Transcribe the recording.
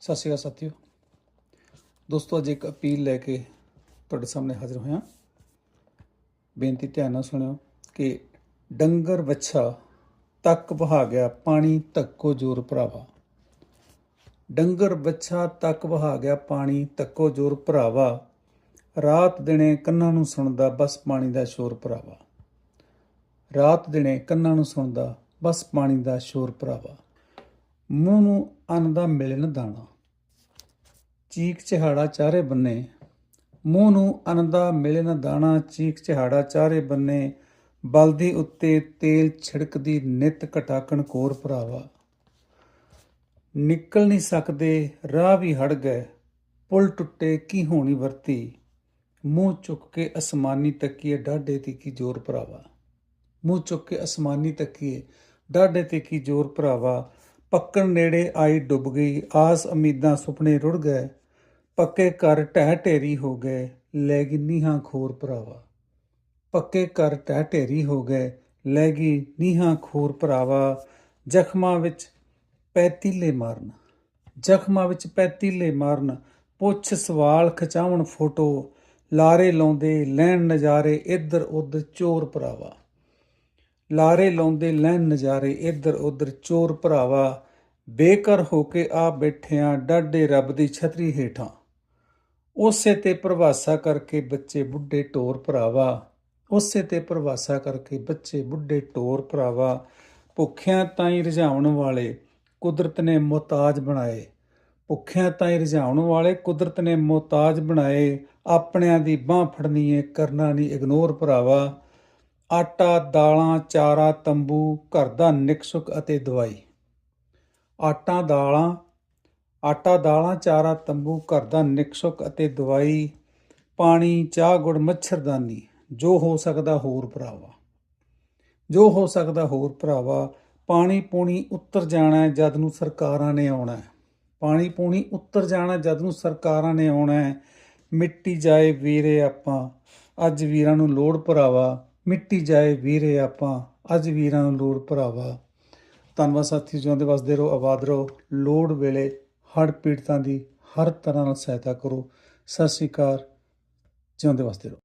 ਸਤਿ ਸ਼੍ਰੀ ਅਕਾਲ ਸਾਥੀਓ। ਦੋਸਤੋ, ਅੱਜ ਇੱਕ ਅਪੀਲ ਲੈ ਕੇ ਤੁਹਾਡੇ ਸਾਹਮਣੇ ਹਾਜ਼ਰ ਹੋਇਆ। ਬੇਨਤੀ ਧਿਆਨ ਨਾਲ ਸੁਣਿਓ ਕਿ ਡੰਗਰ ਵੱਛਾ ਤੱਕ ਵਹਾ ਗਿਆ, ਪਾਣੀ ਧੱਕੋ ਜੋਰ ਭਰਾਵਾ। ਡੰਗਰ ਵੱਛਾ ਤੱਕ ਵਹਾ ਗਿਆ, ਪਾਣੀ ਧੱਕੋ ਜੋਰ ਭਰਾਵਾ। ਰਾਤ ਦਿਨੇ ਕੰਨਾਂ ਨੂੰ ਸੁਣਦਾ, ਬਸ ਪਾਣੀ ਦਾ ਸ਼ੋਰ ਭਰਾਵਾ। ਰਾਤ ਦਿਨੇ ਕੰਨਾਂ ਨੂੰ ਸੁਣਦਾ, ਬਸ ਪਾਣੀ ਦਾ ਸ਼ੋਰ ਭਰਾਵਾ। ਮੂੰਹ ਨੂੰ ਅੰਨ ਦਾ ਮਿਲੇ ਦਾਣਾ। ਚੀਕ ਚਿਹਾੜਾ ਚਾਰੇ ਬੰਨੇ। ਮੂੰਹ ਨੂੰ ਅੰਨ ਦਾ ਮਿਲੇ ਦਾਣਾ ਚੀਕ ਚਿਹਾੜਾ ਚਾਰੇ ਬੰਨੇ। ਬਲਦੀ ਉੱਤੇ ਤੇਲ ਛਿੜਕਦੀ ਨਿਤ ਘਟਾਕਣ ਕੋਰ ਭਰਾਵਾ। ਨਿਕਲ ਨਹੀਂ ਸਕਦੇ, ਰਾਹ ਵੀ ਹੜ ਗਏ। ਪੁਲ ਟੁੱਟੇ, ਕੀ ਹੋਣੀ ਵਰਤੀ? ਮੂੰਹ ਚੁੱਕ ਕੇ ਅਸਮਾਨੀ ਤੱਕੀਏ, ਡਾਢੇ ਤੇ ਕੀ ਜ਼ੋਰ ਭਰਾਵਾ। ਮੂੰਹ ਚੁੱਕ ਕੇ ਅਸਮਾਨੀ ਤੱਕੀਏ, ਡਾਢੇ ਤੇ ਕੀ ਜ਼ੋਰ ਭਰਾਵਾ। ਪੱਕਣ ਨੇੜੇ ਆਈ ਡੁੱਬ ਗਈ। ਆਸ ਉਮੀਦਾਂ ਸੁਪਨੇ ਰੁੜ ਗਏ। ਪੱਕੇ ਘਰ ਢਹਿ ਢੇਰੀ ਹੋ ਗਏ। ਲੈ ਗਈ ਨੀਹਾਂ ਖੋਰ ਭਰਾਵਾ। ਪੱਕੇ ਘਰ ਢਹਿ ਢੇਰੀ ਹੋ ਗਏ। ਲੈ ਗਈ ਨੀਹਾਂ ਖੋਰ ਭਰਾਵਾ। ਜ਼ਖਮਾਂ ਵਿੱਚ ਪੈਤੀਲੇ ਮਾਰਨ। ਜ਼ਖਮਾਂ ਵਿੱਚ ਪੈਤੀਲੇ ਮਾਰਨ। ਪੁੱਛ ਸਵਾਲ ਖਚਾਵਣ ਫੋਟੋ। ਲਾਰੇ ਲਾਉਂਦੇ, ਲੈਣ ਨਜ਼ਾਰੇ ਇੱਧਰ ਉੱਧਰ ਚੋਰ ਭਰਾਵਾ। ਲਾਰੇ ਲਾਉਂਦੇ ਲੈਣ ਨਜ਼ਾਰੇ ਇੱਧਰ ਉੱਧਰ ਚੋਰ ਭਰਾਵਾ ਬੇਕਰ ਹੋ ਕੇ ਆ ਬੈਠਿਆਂ ਡਾਢੇ ਰੱਬ ਦੀ ਛਤਰੀ ਹੇਠਾਂ। ਉਸੇ ਤੇ ਪ੍ਰਵਾਸਾ ਕਰਕੇ ਬੱਚੇ ਬੁੱਢੇ ਟੋਰ ਭਰਾਵਾ, ਉਸੇ ਤੇ ਪ੍ਰਵਾਸਾ ਕਰਕੇ ਬੱਚੇ ਬੁੱਢੇ ਟੋਰ ਭਰਾਵਾ, ਭੁੱਖਿਆਂ ਤਾਈਂ ਰਝਾਉਣ ਵਾਲੇ ਕੁਦਰਤ ਨੇ ਮੁਹਤਾਜ ਬਣਾਏ। ਭੁੱਖਿਆਂ ਤਾਈਂ ਰਝਾਉਣ ਵਾਲੇ ਕੁਦਰਤ ਨੇ ਮੁਹਤਾਜ ਬਣਾਏ। ਆਪਣਿਆਂ ਦੀ ਬਾਹ ਫੜਨੀ ਏ ਕਰਨਾ ਨਹੀਂ ਇਗਨੋਰ ਭਰਾਵਾ। ਆਟਾ, ਦਾਲਾਂ, ਚਾਰਾ, ਤੰਬੂ, ਘਰ ਦਾ ਨਿਕਸੁਕ ਅਤੇ ਦਵਾਈ। ਆਟਾ, ਦਾਲਾਂ ਆਟਾ, ਦਾਲਾਂ, ਚਾਰਾ, ਤੰਬੂ, ਘਰ ਦਾ ਨਿਕਸੁਕ ਅਤੇ ਦਵਾਈ, ਪਾਣੀ, ਚਾਹ, ਗੁੜ ਮੱਛਰਦਾਨੀ ਜੋ ਹੋ ਸਕਦਾ ਹੋਰ ਭਰਾਵਾ। ਜੋ ਹੋ ਸਕਦਾ ਹੋਰ ਭਰਾਵਾ, ਪਾਣੀ ਪੂਣੀ ਉੱਤਰ ਜਾਣਾ ਜਦ ਨੂੰ ਸਰਕਾਰਾਂ ਨੇ ਆਉਣਾ ਪਾਣੀ ਪੂਣੀ ਉੱਤਰ ਜਾਣਾ ਜਦ ਨੂੰ ਸਰਕਾਰਾਂ ਨੇ ਆਉਣਾ ਮਿੱਟੀ ਜਾਏ ਵੀਰੇ ਆਪਾਂ। ਅੱਜ ਵੀਰਾਂ ਨੂੰ ਲੋੜ ਭਰਾਵਾ ਮਿੱਟੀ ਜਾਏ ਵੀਰੇ ਆਪਾਂ, ਅੱਜ ਵੀਰਾਂ ਨੂੰ ਲੋੜ ਭਰਾਵਾ। ਧੰਨਵਾਦ ਸਾਥੀ ਜਿਉਂਦੇ ਵਸਦੇ ਰਹੋ, ਆਬਾਦ ਰਹੋ। ਲੋੜ ਵੇਲੇ ਹੜ੍ਹ ਪੀੜਤਾਂ ਦੀ ਹਰ ਤਰ੍ਹਾਂ ਨਾਲ ਸਹਾਇਤਾ ਕਰੋ। ਸਤਿ ਸ਼੍ਰੀ ਅਕਾਲ ਜਿਉਂਦੇ ਵਸਦੇ ਰਹੋ।